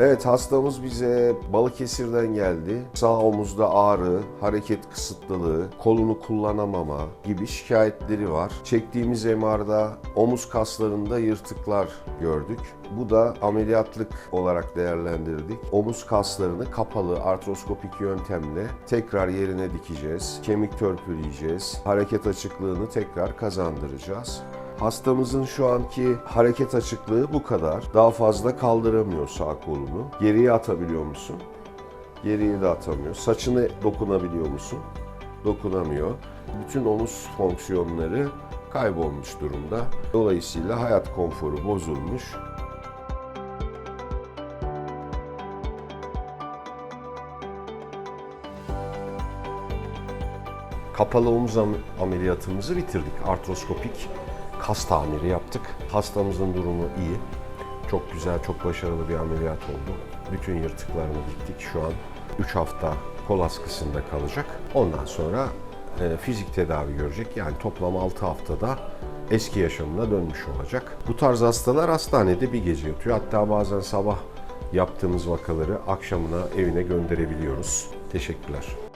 Evet hastamız bize Balıkesir'den geldi. Sağ omuzda ağrı, hareket kısıtlılığı, kolunu kullanamama gibi şikayetleri var. Çektiğimiz MR'da omuz kaslarında yırtıklar gördük. Bu da ameliyatlık olarak değerlendirdik. Omuz kaslarını kapalı artroskopik yöntemle tekrar yerine dikeceğiz. Kemik törpüleyeceğiz. Hareket açıklığını tekrar kazandıracağız. Hastamızın şu anki hareket açıklığı bu kadar. Daha fazla kaldıramıyor sağ kolunu. Geriye atabiliyor musun? Geriye de atamıyor. Saçını dokunabiliyor musun? Dokunamıyor. Bütün omuz fonksiyonları kaybolmuş durumda. Dolayısıyla hayat konforu bozulmuş. Kapalı omuz am- ameliyatımızı bitirdik. Artroskopik kas tamiri yaptık. Hastamızın durumu iyi. Çok güzel, çok başarılı bir ameliyat oldu. Bütün yırtıklarını diktik. Şu an 3 hafta kol askısında kalacak. Ondan sonra e, fizik tedavi görecek. Yani toplam 6 haftada eski yaşamına dönmüş olacak. Bu tarz hastalar hastanede bir gece yatıyor. Hatta bazen sabah yaptığımız vakaları akşamına evine gönderebiliyoruz. Teşekkürler.